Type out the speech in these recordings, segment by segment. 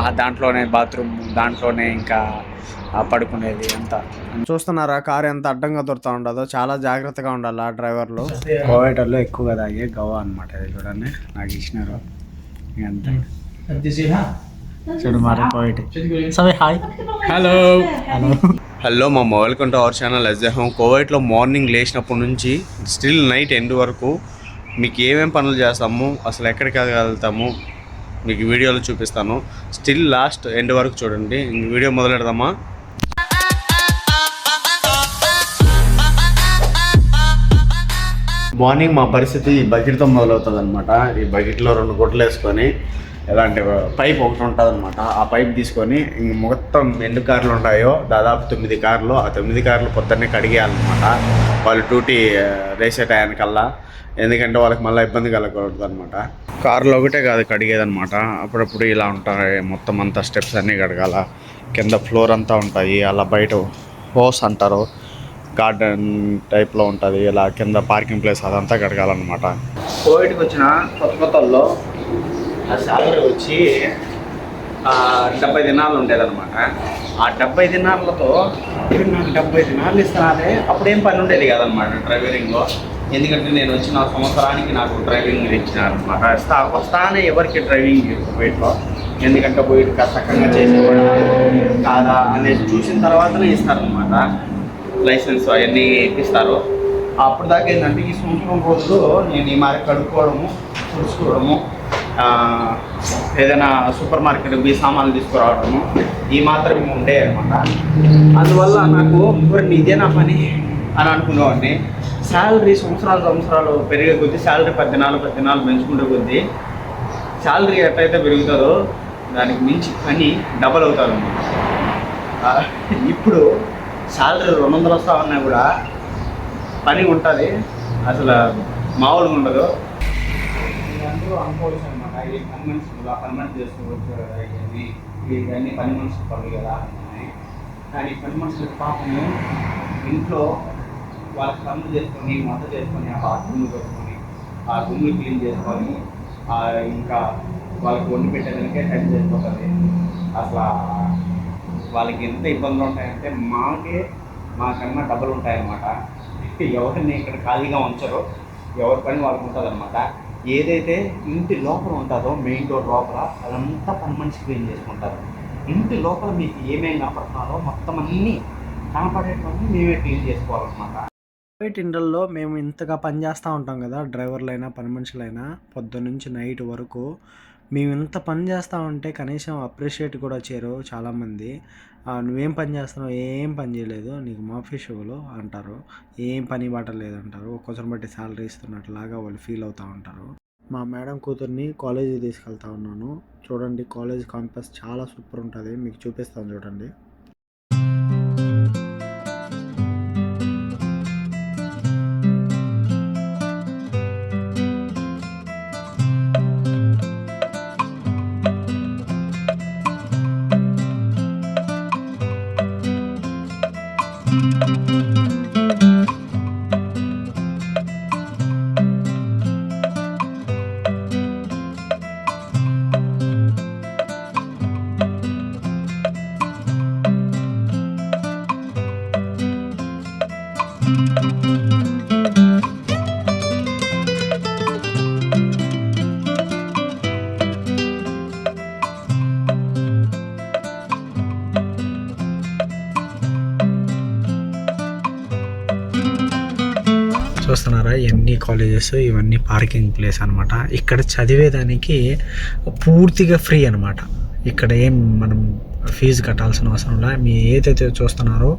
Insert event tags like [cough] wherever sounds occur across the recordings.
ఆ దాంట్లోనే బాత్రూమ్ దాంట్లోనే ఇంకా ఆ పడుకునేది అంతా. చూస్తున్నారా కారు ఎంత అడ్డంగా దొరుకుతా ఉండదో చాలా జాగ్రత్తగా ఉండాలి ఆ డ్రైవర్లు. కోవేటర్లో ఎక్కువగా తాగే గవా అనమాట ఇది చూడండి నాకు ఇచ్చినారు. అంతే చూడు మరి కోవేటి సరే హాయ్. హలో. హలో. హలో మా వెల్కమ్ టు అవర్ ఛానల్ ఎస్జహం కోవైట్లో మార్నింగ్ లేచినప్పటి నుంచి స్టిల్ నైట్ ఎండ్ వరకు మీకు ఏమేం పనులు చేస్తాము అసలు ఎక్కడికి వెళ్తాము మీకు వీడియోలో చూపిస్తాను. స్టిల్ లాస్ట్ ఎండ్ వరకు చూడండి. వీడియో మొదలెడదామా? మార్నింగ్ మా పరిస్థితి ఈ బకెట్తో మొదలవుతుంది అనమాట ఈ బకెట్లో రెండు గుడ్లు వేసుకొని ఎలాంటి పైప్ ఒకటి ఉంటుంది అనమాట ఆ పైప్ తీసుకొని ఇంక మొత్తం ఎన్ని కార్లు ఉంటాయో దాదాపు తొమ్మిది కార్లు. ఆ తొమ్మిది కార్లు పొద్దున్నే కడిగేయాలన్నమాట. వాళ్ళు డ్యూటీ రేసే టయానికల్లా. ఎందుకంటే వాళ్ళకి మళ్ళీ ఇబ్బంది కలగకూడదు అనమాట కార్లో ఒకటే కాదు కడిగేదనమాట అప్పుడప్పుడు ఇలా ఉంటాయి మొత్తం అంతా స్టెప్స్ అన్నీ కడగాల. కింద ఫ్లోర్ అంతా ఉంటాయి అలా బయట హోస్ అంటారు. గార్డెన్ టైప్లో ఉంటుంది ఇలా కింద పార్కింగ్ ప్లేస్ అదంతా కడగాలన్నమాట. కోవిడ్కి వచ్చిన కొత్త కొత్తల్లో ఆ శాలరీ వచ్చి డెబ్బై దినాలు ఉండేదన్నమాట. ఆ డెబ్బై దినాలతో నాకు డెబ్బై దినాలు ఇస్తున్నారే అప్పుడేం పని ఉండేది కదనమాట డ్రైవరింగ్లో ఎందుకంటే నేను వచ్చిన సంవత్సరానికి నాకు డ్రైవింగ్ ఇచ్చినారనమాట వస్తా వస్తానే ఎవరికి డ్రైవింగ్ వెయిట్లో ఎందుకంటే పోయి చక్కగా చేసుకోవడం కాదా అనేది చూసిన తర్వాతనే ఇస్తారనమాట లైసెన్స్ అవన్నీ ఇప్పిస్తారు. అప్పుడు దాకా ఏంటంటే ఈ సంవత్సరం రోజులు నేను ఈ మరి కడుక్కోవడము తుడుచుకోవడము ఏదైనా సూపర్ మార్కెట్ మీ సామాన్లు తీసుకురావడము ఈ మాత్రమే ఉండే అనమాట అందువల్ల నాకు ఇదే నా పని అని అనుకునేవాడిని. శాలరీ సంవత్సరాలు సంవత్సరాలు పెరిగే కొద్దీ శాలరీ పద్దెనాలు పద్దెనాలు పెంచుకుంటే కొద్దీ శాలరీ ఎట్లయితే పెరుగుతుందో దానికి మించి పని డబల్ అవుతారు ఇప్పుడు శాలరీ రెండు వందలు వస్తా ఉన్నా కూడా పని ఉంటుంది అసలు మామూలుగా ఉండదు. అనుకోవచ్చు అనమాట ఈ పని మనుషులు ఆ పని మనిషి చేసుకోవచ్చు ఇవన్నీ పని మనుషులు పనులు కదా కానీ పని మనుషులకు పాపము ఇంట్లో వాళ్ళకి పనులు చేసుకొని వంట చేసుకొని ఆ బాత్రూమ్లు పెట్టుకొని ఆ రూమ్ని క్లీన్ చేసుకొని ఇంకా వాళ్ళకి వండి పెట్టేదానికే టైం సరిపోతుంది. అసలు వాళ్ళకి ఎంత ఇబ్బందులు ఉంటాయంటే మాకే మాకన్నా డబ్బులు ఉంటాయన్నమాట. ఎవరిని ఇక్కడ ఖాళీగా ఉంచరు. ఎవరి పని వాళ్ళకి ఉంటుంది అనమాట ఏదైతే ఇంటి లోపల ఉంటుందో మెయిన్ డోర్ లోపల అదంతా పని మనిషి క్లీన్ చేసుకుంటారు. ఇంటి లోపల మీకు ఏమేమి కనపడుతున్నారో మొత్తం అన్నీ కనపడేటువంటి మేమే క్లీన్ చేసుకోవాలన్నమాట. ప్రైవేట్ ఇండల్లో మేము ఇంతగా పని చేస్తూ ఉంటాం కదా డ్రైవర్లైనా పని మనుషులైనా పొద్దున్న నుంచి నైట్ వరకు. మేము ఇంత పని చేస్తూ ఉంటే కనీసం అప్రిషియేట్ కూడా చేయరు చాలామంది. నువ్వేం పని చేస్తున్నావు? ఏం పని చేయలేదు? నీకు మాఫీ షోలు అంటారు. ఏం పని బాట లేదంటారు ఒక్కొక్కరిని బట్టి శాలరీ ఇస్తున్నట్లాగా వాళ్ళు ఫీల్ అవుతూ ఉంటారు. మా మేడం కూతుర్ని కాలేజీకి తీసుకెళ్తా ఉన్నాను. చూడండి కాలేజ్ కాంపస్ చాలా సూపర్ ఉంటుంది. మీకు చూపిస్తాను చూడండి. చూస్తున్నారా ఇవన్నీ కాలేజెస్ ఇవన్నీ పార్కింగ్ ప్లేస్ అనమాట ఇక్కడ చదివేదానికి పూర్తిగా ఫ్రీ అనమాట ఇక్కడ ఏం మనం ఫీజు కట్టాల్సిన అవసరం లేదు మీ ఏదైతే చూస్తున్నారో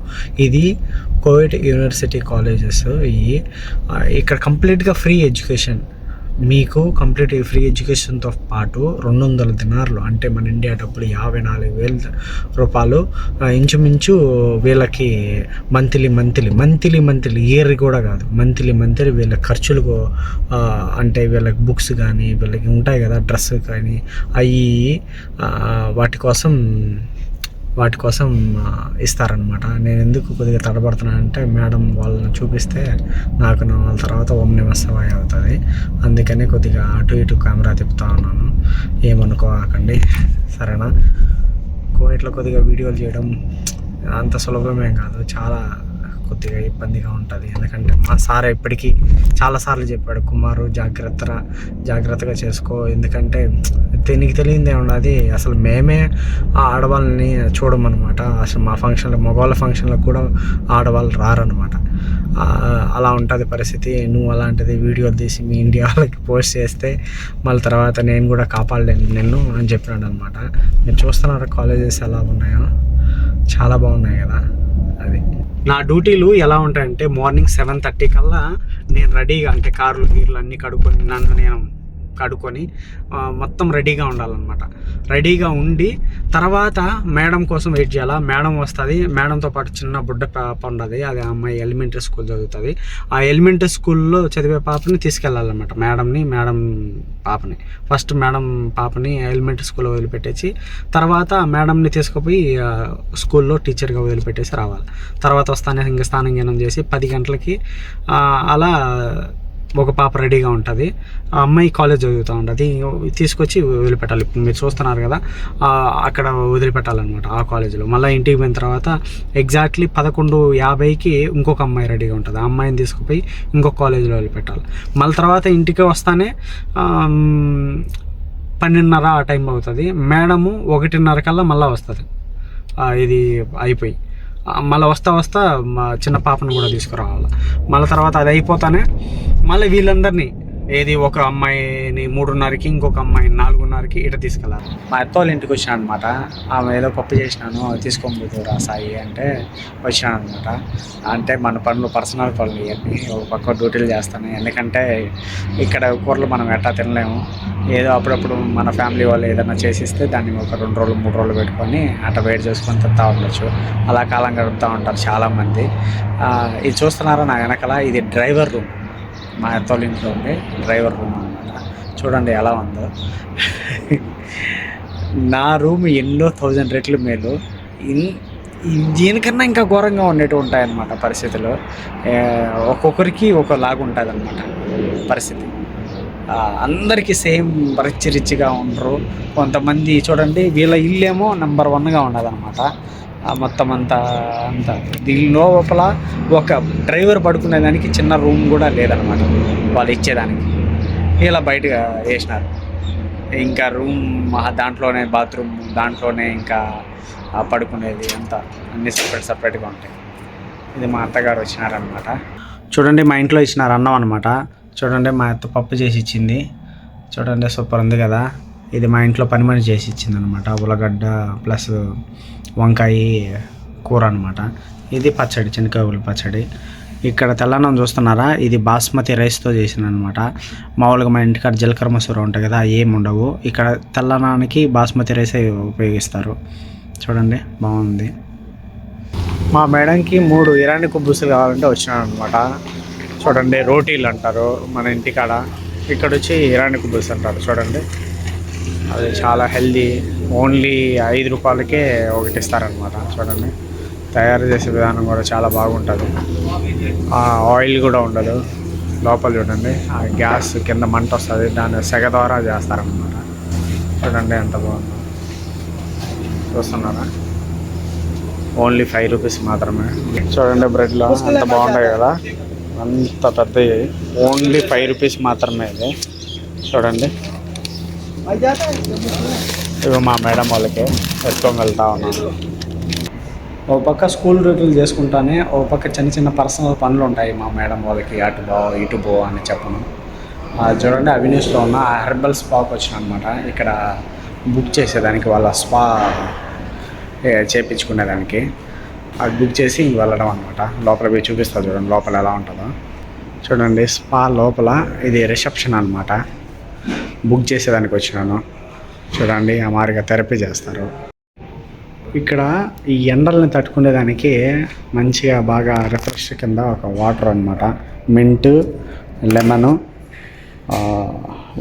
ఇది కోవిడ్ యూనివర్సిటీ కాలేజెస్. ఇవి ఇక్కడ కంప్లీట్గా ఫ్రీ ఎడ్యుకేషన్. మీకు కంప్లీట్ ఫ్రీ ఎడ్యుకేషన్తో పాటు రెండు వందల దినార్లు అంటే మన ఇండియా డబ్బులు యాభై నాలుగు వేల రూపాయలు ఇంచుమించు వీళ్ళకి monthly monthly monthly monthly year కూడా కాదు మంత్లీ మంత్లీ వీళ్ళ ఖర్చులు అంటే వీళ్ళకి బుక్స్ కానీ వీళ్ళకి ఉంటాయి కదా డ్రెస్ కానీ అవి వాటి కోసం వాటి కోసం ఇస్తారనమాట నేను ఎందుకు కొద్దిగా తడబడుతున్నానంటే మేడం వాళ్ళని చూపిస్తే నాకు నా వాళ్ళ తర్వాత ఓం నమ అవుతుంది. అందుకని కొద్దిగా అటు ఇటు కెమెరా తిప్పుతా ఉన్నాను. ఏమనుకోకండి. సరేనా? కోవిడ్లో కొద్దిగా వీడియోలు చేయడం అంత సులభమేం కాదు. చాలా కొద్దిగా ఇబ్బందిగా ఉంటుంది. ఎందుకంటే మా సార్ ఇప్పటికీ చాలాసార్లు చెప్పాడు కుమారు జాగ్రత్త జాగ్రత్తగా చేసుకో. ఎందుకంటే దీనికి తెలియందే ఉండదు అసలు మేమే ఆ ఆడవాళ్ళని చూడమన్నమాట అసలు మా ఫంక్షన్లో మగవాళ్ళ ఫంక్షన్లో కూడా ఆడవాళ్ళు రారనమాట. అలా ఉంటుంది పరిస్థితి. నువ్వు అలాంటిది వీడియోలు తీసి మీ ఇండియా వాళ్ళకి పోస్ట్ చేస్తే మళ్ళీ తర్వాత నేను కూడా కాపాడలేను నిన్ను అని చెప్పినాడు అనమాట మీరు చూస్తున్నారు కాలేజెస్ ఎలా ఉన్నాయో? చాలా బాగున్నాయి కదా. అది. నా డ్యూటీలు ఎలా ఉంటాయంటే మార్నింగ్ సెవెన్ థర్టీ కల్లా నేను రెడీగా అంటే కార్లు గీర్లు అన్నీ కడుక్కొని నన్ను నేను కడుక్కొని మొత్తం రెడీగా ఉండాలన్నమాట. రెడీగా ఉండి తర్వాత మేడం కోసం వెయిట్ చేయాలా? మేడం వస్తుంది. మేడంతో పాటు చిన్న బుడ్డ పాప ఉండదు అది అమ్మాయి ఎలిమెంటరీ స్కూల్ చదువుతుంది. ఆ ఎలిమెంటరీ స్కూల్లో చదివే పాపని తీసుకెళ్ళాలన్నమాట మేడంని మేడం పాపని. ఫస్ట్ మేడం పాపని ఎలిమెంటరీ స్కూల్లో వదిలిపెట్టేసి తర్వాత మేడంని తీసుకుపోయి స్కూల్లో టీచర్గా వదిలిపెట్టేసి రావాలి. తర్వాత వస్తానే ఇంక స్నానం చేసి పది గంటలకి అలా ఒక పాప రెడీగా ఉంటుంది. ఆ అమ్మాయి కాలేజ్ చదువుతూ ఉంటుంది. తీసుకొచ్చి వదిలిపెట్టాలి. ఇప్పుడు మీరు చూస్తున్నారు కదా అక్కడ వదిలిపెట్టాలన్నమాట ఆ కాలేజీలో. మళ్ళీ ఇంటికి పోయిన తర్వాత ఎగ్జాక్ట్లీ పదకొండు యాభైకి ఇంకొక అమ్మాయి రెడీగా ఉంటుంది. ఆ అమ్మాయిని తీసుకుపోయి ఇంకొక కాలేజీలో వదిలిపెట్టాలి. మళ్ళీ తర్వాత ఇంటికి వస్తానే పన్నెండున్నర ఆ టైం అవుతుంది. మేడము ఒకటిన్నర కల్లా మళ్ళీ వస్తుంది. ఇది అయిపోయి. మళ్ళీ వస్తా వస్తా మా చిన్న పాపను కూడా తీసుకురావాలి. మళ్ళీ తర్వాత అది అయిపోతానే మళ్ళీ వీళ్ళందరినీ ఏది ఒక అమ్మాయిని మూడున్నరకి ఇంకొక అమ్మాయిని నాలుగున్నరకి ఇట తీసుకెళ్ళాలి. మా అత్త వాళ్ళ ఇంటికి వచ్చినాను అనమాట ఆమె ఏదో పప్పు చేసినాను తీసుకొని పోతురా సాయి అంటే వచ్చినాను అనమాట అంటే మన పనులు పర్సనల్ పనులు ఇవన్నీ ఒక పక్క డ్యూటీలు చేస్తాను. ఎందుకంటే ఇక్కడ కూరలు మనం ఎట్టా తినలేము. ఏదో అప్పుడప్పుడు మన ఫ్యామిలీ వాళ్ళు ఏదైనా చేసిస్తే దాన్ని ఒక రెండు రోజులు మూడు రోజులు పెట్టుకొని అట వెయిట్ చేసుకొని తింటూ ఉండొచ్చు. అలా కాలం గడుపుతూ ఉంటారు చాలామంది. ఇది చూస్తున్నారా నా వెనకాల? ఇది డ్రైవర్ రూమ్. మా అత్తోళ్ళ ఇంట్లో ఉండే డ్రైవర్ రూమ్ అనమాట చూడండి ఎలా ఉందో. నా రూమ్ ఎన్నో థౌజండ్ రెట్లు మేలు. ఇన్ దీనికన్నా ఇంకా ఘోరంగా ఉండేవి ఉంటాయన్నమాట పరిస్థితులు. ఒక్కొక్కరికి ఒకలాగా ఉంటుంది అనమాట పరిస్థితి అందరికీ సేమ్ రిచ్ రిచ్గా ఉండరు. కొంతమంది చూడండి వీళ్ళ ఇల్లేమో నెంబర్ వన్గా ఉండదన్నమాట. మొత్తం అంతా అంతా. దీని లోపల ఒక డ్రైవర్ పడుకునే దానికి చిన్న రూమ్ కూడా లేదనమాట వాళ్ళు ఇచ్చేదానికి. ఇలా బయటగా వేసినారు. ఇంకా రూమ్ దాంట్లోనే బాత్రూమ్ దాంట్లోనే ఇంకా పడుకునేది అంతా అన్ని సపరేట్ సపరేట్గా ఉంటాయి. ఇది మా అత్తగారు వచ్చినారనమాట చూడండి మా ఇంట్లో ఇచ్చినారు అన్నం అనమాట చూడండి మా అత్త పప్పు చేసి ఇచ్చింది. చూడండి సూపర్ ఉంది కదా. ఇది మా ఇంట్లో పని మనిషి చేసి ఇచ్చింది అనమాట ఉల్లగడ్డ ప్లస్ వంకాయ కూర అనమాట ఇది పచ్చడి చెనక్కాయల పచ్చడి. ఇక్కడ తెల్లన్నం చూస్తున్నారా? ఇది బాస్మతి రైస్తో చేసిన అనమాట మామూలుగా మా ఇంటికాడ జీలకర్ర మసూర ఉంటాయి కదా ఏమి ఉండవు. ఇక్కడ తెల్లనానికి బాస్మతి రైస్ ఉపయోగిస్తారు. చూడండి బాగుంది. మా మేడంకి మూడు ఇరానీ కుబ్బుసులు కావాలంటే వచ్చినాడు అనమాట చూడండి రోటీలు అంటారు మన ఇంటికాడ. ఇక్కడ వచ్చి ఇరానీ కుబ్బుస్ అంటారు చూడండి. అది చాలా హెల్దీ ఓన్లీ ఐదు రూపాయలకే ఒకటి ఇస్తారనమాట చూడండి. తయారు చేసే విధానం కూడా చాలా బాగుంటుంది. ఆ ఆయిల్ కూడా ఉండదు. లోపల చూడండి ఆ గ్యాస్ కింద మంట వస్తుంది. దాన్ని సెగ ద్వారా చేస్తారనమాట చూడండి ఎంత బాగుందో. చూస్తున్నారా? ఓన్లీ ఫైవ్ రూపీస్ మాత్రమే. చూడండి బ్రెడ్లో అంత బాగుంటాయి కదా. అంత పెద్దవి. ఓన్లీ ఫైవ్ రూపీస్ మాత్రమే ఇది చూడండి. ఇవి మా మేడం వాళ్ళకి ఎత్తుకొని వెళ్తా ఉన్నాను ఓ పక్క స్కూల్ డ్యూటీలు చేసుకుంటానే ఓ పక్క చిన్న చిన్న పర్సనల్ పనులు ఉంటాయి మా మేడం వాళ్ళకి అటు బో ఇటు బో అని చెప్పను. చూడండి అవినీష్లో ఉన్న ఆ హెర్బల్ స్పాకి వచ్చిన అనమాట ఇక్కడ బుక్ చేసేదానికి వాళ్ళ స్పా చేయించుకునేదానికి అది బుక్ చేసి ఇంక వెళ్ళడం అనమాట లోపల పోయి చూపిస్తా చూడండి లోపల ఎలా ఉంటుందో. చూడండి స్పా లోపల ఇది రిసెప్షన్ అనమాట బుక్ చేసేదానికి వచ్చినాను. చూడండి ఆ మారిగా థెరపీ చేస్తారు. ఇక్కడ ఈ ఎండల్ని తట్టుకునేదానికి మంచిగా బాగా రిఫ్రెష్ కింద ఒక వాటర్ అనమాట మింట్ లెమను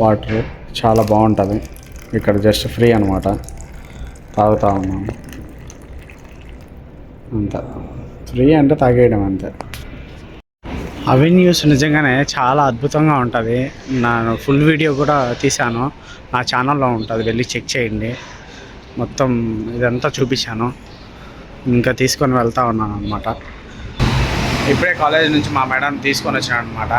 వాటర్ చాలా బాగుంటుంది. ఇక్కడ జస్ట్ ఫ్రీ అనమాట తాగుతా ఉన్నాము అంతే. ఫ్రీ అంటే తాగేయడం అంతే. అవెన్యూస్ నిజంగానే చాలా అద్భుతంగా ఉంటుంది. నేను ఫుల్ వీడియో కూడా తీశాను. నా ఛానల్లో ఉంటుంది. వెళ్ళి చెక్ చేయండి. మొత్తం ఇదంతా చూపించాను. ఇంకా తీసుకొని వెళ్తా ఉన్నాను అనమాట ఇప్పుడే కాలేజ్ నుంచి మా మేడం తీసుకొని వచ్చాను అనమాట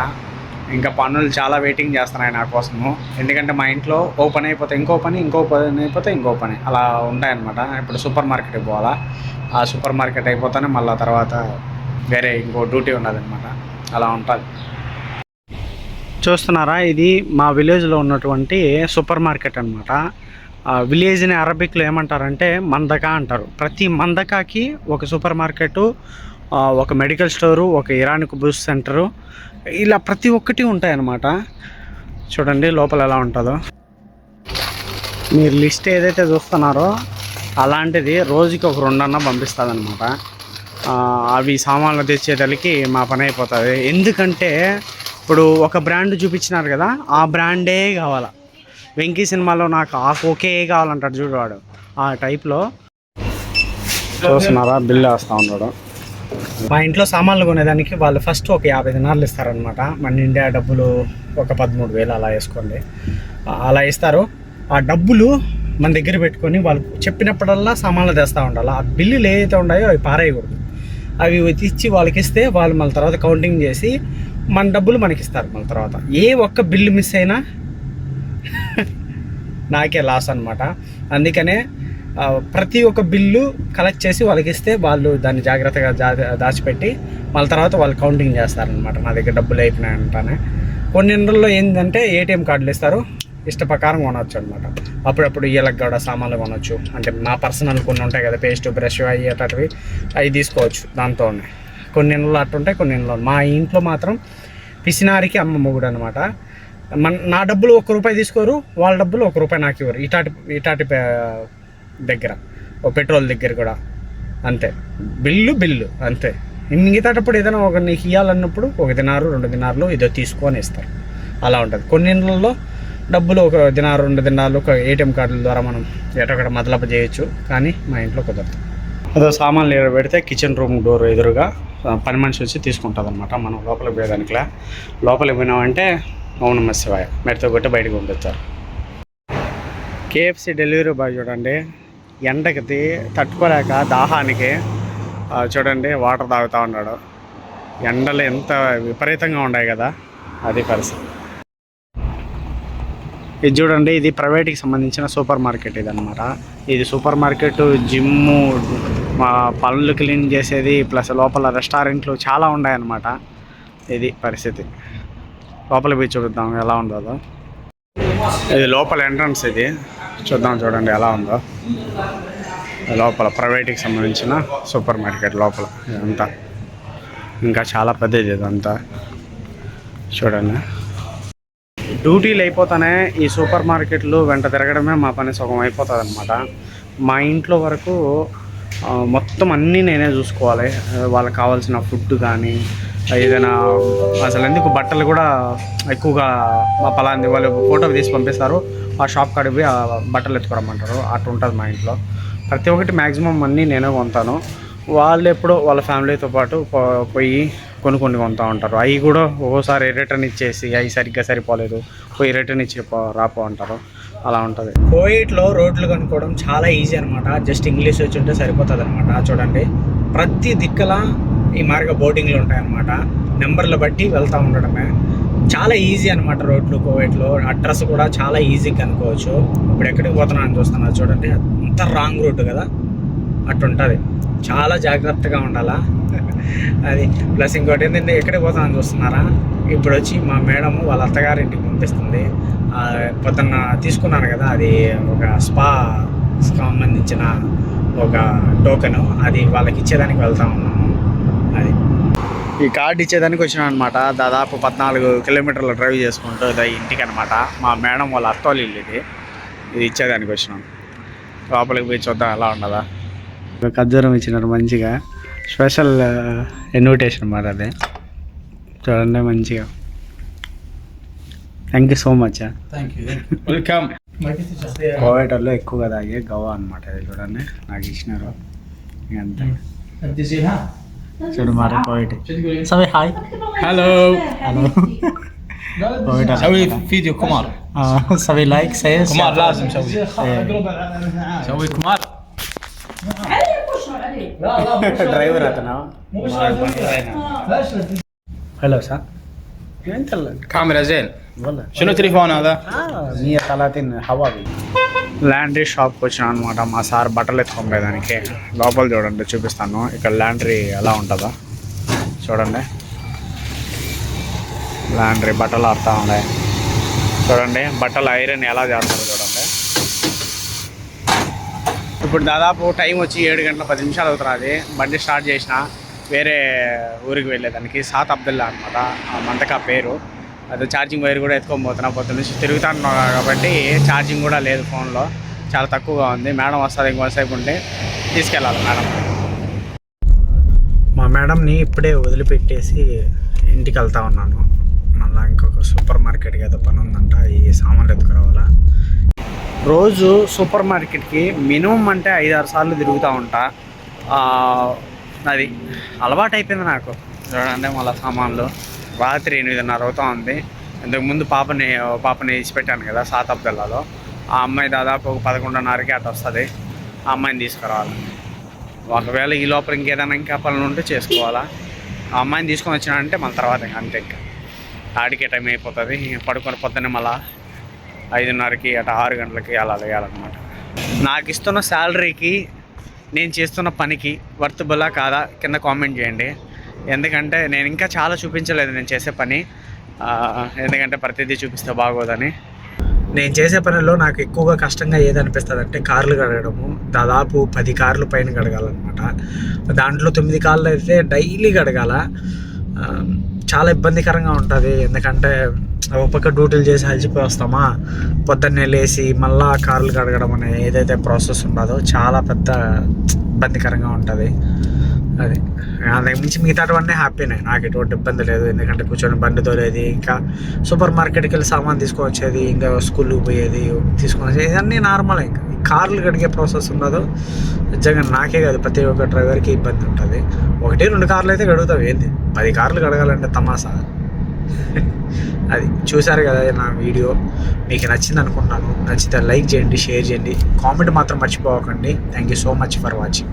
ఇంకా పనులు చాలా వెయిటింగ్ చేస్తున్నాయి నా కోసము. ఎందుకంటే మా ఇంట్లో ఓ పని అయిపోతే ఇంకో పని ఇంకో పని అయిపోతే ఇంకో పని. అలా ఉంటాయన్నమాట ఇప్పుడు సూపర్ మార్కెట్కి పోవాలా. ఆ సూపర్ మార్కెట్ అయిపోతేనే మళ్ళీ తర్వాత వేరే ఇంకో డ్యూటీ ఉన్నదనమాట అలా ఉంటుంది. చూస్తున్నారా? ఇది మా విలేజ్లో ఉన్నటువంటి సూపర్ మార్కెట్ అనమాట విలేజ్ని అరబిక్లో ఏమంటారంటే మందక అంటారు. ప్రతి మందకాకి ఒక సూపర్ మార్కెట్ ఒక మెడికల్ స్టోరు ఒక ఇరానిక్ బూస్ సెంటరు ఇలా ప్రతి ఒక్కటి ఉంటాయన్నమాట. చూడండి లోపల ఎలా ఉంటుందో. మీరు లిస్ట్ ఏదైతే చూస్తున్నారో అలాంటిది రోజుకి ఒక రెండన్నా పంపిస్తుంది అనమాట అవి సామాన్లు తెచ్చేతలకి మా పని అయిపోతుంది. ఎందుకంటే ఇప్పుడు ఒక బ్రాండ్ చూపించినారు కదా ఆ బ్రాండే కావాలా. వెంకీ సినిమాలో నాకు ఆ ఒకే కావాలంటాడు చూడవాడు ఆ టైప్లో. చూస్తున్నారా? బిల్ వేస్తూ ఉన్నాడు. మా ఇంట్లో సామాన్లు కొనేదానికి వాళ్ళు ఫస్ట్ ఒక యాభై దినాలు ఇస్తారనమాట మన ఇండియా డబ్బులు ఒక పదమూడు వేలు అలా వేసుకోండి. అలా ఇస్తారు. ఆ డబ్బులు మన దగ్గర పెట్టుకొని వాళ్ళు చెప్పినప్పుడల్లా సామాన్లు తెస్తూ ఉండాలి. ఆ బిల్లులు ఏదైతే ఉన్నాయో అవి పారేయకూడదు. అవి ఇచ్చి వాళ్ళకి ఇస్తే వాళ్ళు మళ్ళీ తర్వాత కౌంటింగ్ చేసి మన డబ్బులు మనకి ఇస్తారు మళ్ళీ తర్వాత. ఏ ఒక్క బిల్లు మిస్ అయినా [laughs] నాకే లాస్ అనమాట అందుకనే ప్రతి ఒక్క బిల్లు కలెక్ట్ చేసి వాళ్ళకి ఇస్తే వాళ్ళు దాన్ని జాగ్రత్తగా దాచిపెట్టి మళ్ళీ తర్వాత వాళ్ళు కౌంటింగ్ చేస్తారనమాట నా దగ్గర డబ్బులు అయిపోయినాయంటానే. కొన్ని నెలల్లో ఏంటంటే ఏటీఎం కార్డులు ఇస్తారు. ఇష్ట ప్రకారం కొనవచ్చు అనమాట అప్పుడప్పుడు వీళ్ళకి కూడా సామాన్లు కొనవచ్చు అంటే మా పర్సనల్ కొన్ని ఉంటాయి కదా పేస్ట్ బ్రష్ అవి అట్లాంటివి అవి తీసుకోవచ్చు దాంతో కొన్ని నెలలు అట్టుంటాయి కొన్ని నెలలు మా ఇంట్లో మాత్రం పిసినారికి అమ్మ మొగుడు అనమాట మన నా డబ్బులు ఒక రూపాయి తీసుకోరు వాళ్ళ డబ్బులు ఒక రూపాయి నాకు ఇవ్వరు. ఇటాటి ఇటాటి దగ్గర ఓ పెట్రోల్ దగ్గర కూడా అంతే. బిల్లు బిల్లు అంతే. మిగతాటప్పుడు ఏదైనా ఒక నీకు ఇవ్వాలన్నప్పుడు ఒక దినారు రెండు దినారులు ఏదో తీసుకొని ఇస్తారు అలా ఉంటుంది. కొన్ని ఇళ్ళల్లో డబ్బులు ఒక దినారు రెండు దినాలు ఒక ఏటీఎం కార్డుల ద్వారా మనం ఎటొకటి మదలప చేయొచ్చు. కానీ మా ఇంట్లో కుదరదు. అదో సామాన్లు ఏడ పెడితే కిచెన్ రూమ్ డోర్ ఎదురుగా పని మనిషి వచ్చి తీసుకుంటుంది అనమాట మనం లోపలికి పోయేదానికిలా లోపలికి పోయినామంటే అవును శివాయ మెడతో కొట్టి బయటకు పంపిస్తారు. కేఎఫ్సి డెలివరీ బాయ్ చూడండి ఎండకి తట్టుకోలేక దాహానికి చూడండి వాటర్ తాగుతూ ఉన్నాడు. ఎండలు ఎంత విపరీతంగా ఉన్నాయి కదా అది పరిస్థితి. ఇది చూడండి ఇది ప్రైవేట్కి సంబంధించిన సూపర్ మార్కెట్ ఇది అనమాట ఇది సూపర్ మార్కెట్ జిమ్ము మా పనులు క్లీన్ చేసేది ప్లస్ లోపల రెస్టారెంట్లు చాలా ఉన్నాయన్నమాట. ఇది పరిస్థితి. లోపల పోయి చూద్దాం ఎలా ఉండదో ఇది లోపల ఎంట్రన్స్ ఇది. చూద్దాం చూడండి ఎలా ఉందో. లోపల ప్రైవేట్కి సంబంధించిన సూపర్ మార్కెట్ లోపల ఇదంతా. ఇంకా చాలా పెద్దది ఇదంతా. చూడండి. డ్యూటీలు అయిపోతానే ఈ సూపర్ మార్కెట్లు వెంట తిరగడమే మా పని సగం అయిపోతుంది అనమాట మా ఇంట్లో వరకు మొత్తం అన్నీ నేనే చూసుకోవాలి. వాళ్ళకి కావాల్సిన ఫుడ్ కానీ ఏదైనా అసలు ఎందుకు బట్టలు కూడా ఎక్కువగా మా పలాంది వాళ్ళు ఫోటో తీసి పంపిస్తారు. ఆ షాప్ కాడికి పోయి ఆ బట్టలు ఎత్తుకోరమ్మంటారు. అటు ఉంటుంది మా ఇంట్లో. ప్రతి ఒక్కటి మ్యాక్సిమం అన్నీ నేనే కొంటాను. వాళ్ళు ఎప్పుడో వాళ్ళ ఫ్యామిలీతో పాటు పో- పోయి కొనుక్కొని కొంటూ ఉంటారు. అవి కూడా ఒక్కోసారి రిటర్న్ ఇచ్చేసి అవి సరిగ్గా సరిపోలేదు పోయి రిటర్న్ ఇచ్చి రాపో అంటారు. అలా ఉంటుంది. కోయిట్లో రోడ్లు కనుక్కోవడం చాలా ఈజీ అనమాట జస్ట్ ఇంగ్లీష్ వచ్చి ఉంటే సరిపోతుంది అనమాట చూడండి. ప్రతి దిక్కల ఈ మార్గ బోర్డింగ్లు ఉంటాయన్నమాట. నెంబర్లు బట్టి వెళ్తూ ఉండడమే. చాలా ఈజీ అనమాట రోడ్లు కోవిడ్లో అడ్రస్ కూడా చాలా ఈజీగా కనుక్కోవచ్చు. ఇప్పుడు ఎక్కడికి పోతున్నాను చూస్తున్నా చూడండి. అంత రాంగ్ రూట్ కదా. అట్టుంటుంది. చాలా జాగ్రత్తగా ఉండాలా. అది. ప్లస్ ఇంకోటి ఏంటంటే ఎక్కడికి పోతామని చూస్తున్నారా? ఇప్పుడు వచ్చి మా మేడము వాళ్ళ అత్తగారింటికి పంపిస్తుంది. పొద్దున్న తీసుకున్నాను కదా అది ఒక స్పా సంబంధించిన ఒక టోకెన్. అది వాళ్ళకి ఇచ్చేదానికి వెళ్తా ఉన్నాము. అది. ఈ కార్డు ఇచ్చేదానికి వచ్చిన అనమాట దాదాపు పద్నాలుగు కిలోమీటర్లు డ్రైవ్ చేసుకుంటూ ఇంటికి అనమాట మా మేడం వాళ్ళ అత్తోళ్ళు ఇల్లు ఇది. ఇది ఇచ్చేదానికి వచ్చినాం. లోపలికి పోయి చూద్దాం ఎలా ఉండదా ఖర్జూరం ఇచ్చినారు మంచిగా. స్పెషల్ ఇన్విటేషన్ అన్నమాట అదే చూడండి మంచిగా thank you so much welcome కోవేటర్లో ఎక్కువగా తాగే గవా అనమాట ఇది చూడండి నాకు ఇచ్చినారు అంతే చూడు మాట కోవిట్ సవి హాయ్ హలో హలో కోవిట్ సవి ఫీజు కుమార్ సవి లైక్ సే కుమార్ లాస్ట్ సవి సవి కుమార్ డ్రైవర్ అతను? Hello sir. ఏం తెల్ల త్రీ ఫోన్ తలా తిన్ ల్యాండ్రీ షాప్కి వచ్చిన అనమాట మా సార్ బట్టలు ఎత్తుకోపోయేదానికి లోపల చూడండి చూపిస్తాను. ఇక్కడ ల్యాండ్రీ ఎలా ఉంటుందో. చూడండి. ల్యాండ్రీ బట్టలు ఆడుతూ ఉన్నాయి. చూడండి బట్టలు ఐరన్ ఎలా చేస్తారు ఇప్పుడు దాదాపు టైం వచ్చి ఏడు గంటల పది నిమిషాలు అవుతున్నది బండి స్టార్ట్ చేసిన వేరే ఊరికి వెళ్ళేదానికి సాత్ అబ్దుల్లా అనమాట ఆ మంటకా పేరు. అది ఛార్జింగ్ వైర్ కూడా ఎత్తుకొని పోతున్నా నుంచి తిరుగుతాను కాబట్టి ఛార్జింగ్ కూడా లేదు ఫోన్లో. చాలా తక్కువగా ఉంది. మేడం వస్తుంది ఇంకోసేపు ఉంటే తీసుకెళ్ళాలి మేడం. మా మేడంని ఇప్పుడే వదిలిపెట్టేసి ఇంటికి వెళ్తా ఉన్నాను. మళ్ళీ ఇంకొక సూపర్ మార్కెట్కి ఏదో పని ఉందంట ఈ సామాన్లు ఎత్తుకురావాలా. రోజు సూపర్ మార్కెట్కి మినిమం అంటే ఐదు ఆరు సార్లు తిరుగుతూ ఉంటా. అది అలవాటు అయిపోయింది నాకు. చూడండి మళ్ళీ సామాన్లు. రాత్రి ఎనిమిదిన్నర అవుతా ఉంది. ఇంతకుముందు పాపని పాపని ఇచ్చిపెట్టాను కదా సాతబ్దల్లాలో ఆ అమ్మాయి దాదాపు ఒక పదకొండున్నరకి అటు వస్తుంది. ఆ అమ్మాయిని తీసుకురావాలి. ఒకవేళ ఈ లోపల ఇంకేదైనా ఇంకా పనులు ఉంటే చేసుకోవాలా? ఆ అమ్మాయిని తీసుకొని వచ్చినానంటే మన తర్వాత అంతే ఇంకా. ఆడికే టైం అయిపోతుంది. పడుకొని పొద్దున్నే మళ్ళా ఐదున్నరకి అటు ఆరు గంటలకి అలా వేయాలన్నమాట నాకు ఇస్తున్న శాలరీకి నేను చేస్తున్న పనికి వర్తబులా కాదా కింద కామెంట్ చేయండి. ఎందుకంటే నేను ఇంకా చాలా చూపించలేదు నేను చేసే పని. ఎందుకంటే ప్రతిదీ చూపిస్తే బాగోదని. నేను చేసే పనిలో నాకు ఎక్కువగా కష్టంగా ఏది అనిపిస్తుంది అంటే కార్లు కడగడము. దాదాపు పది కార్లు పైన కడగాలన్నమాట. దాంట్లో తొమ్మిది కార్లు అయితే డైలీ కడగాల. చాలా ఇబ్బందికరంగా ఉంటుంది. ఎందుకంటే ఒక పక్క డ్యూటీలు చేసి అలసిపోయి వస్తామా? పొద్దున్నే లేచి మళ్ళా కార్లు కడగడం అనే ఏదైతే ప్రాసెస్ ఉండదో చాలా పెద్ద ఇబ్బందికరంగా ఉంటుంది. అది. అంతకు మించి మిగతావన్నీ హ్యాపీనే నాకు ఎటువంటి ఇబ్బంది లేదు. ఎందుకంటే కూర్చొని బండి తోలేది ఇంకా సూపర్ మార్కెట్కి వెళ్ళి సామాన్ తీసుకొచ్చేది ఇంకా స్కూల్కి పోయేది తీసుకొని వచ్చేది ఇవన్నీ నార్మల్. ఇంకా కార్లు కడిగే ప్రాసెస్ ఉండదు నిజంగా నాకే కాదు. ప్రతి ఒక్క డ్రైవర్కి ఇబ్బంది ఉంటుంది. ఒకటి రెండు కార్లు అయితే కడుగుతావు. ఏంది? పది కార్లు కడగాలంటే తమాసా అది చూసారు కదా నా వీడియో. మీకు నచ్చింది అనుకుంటున్నాను. నచ్చితే లైక్ చేయండి షేర్ చేయండి. కామెంట్ మాత్రం మర్చిపోకండి. Thank you so much for watching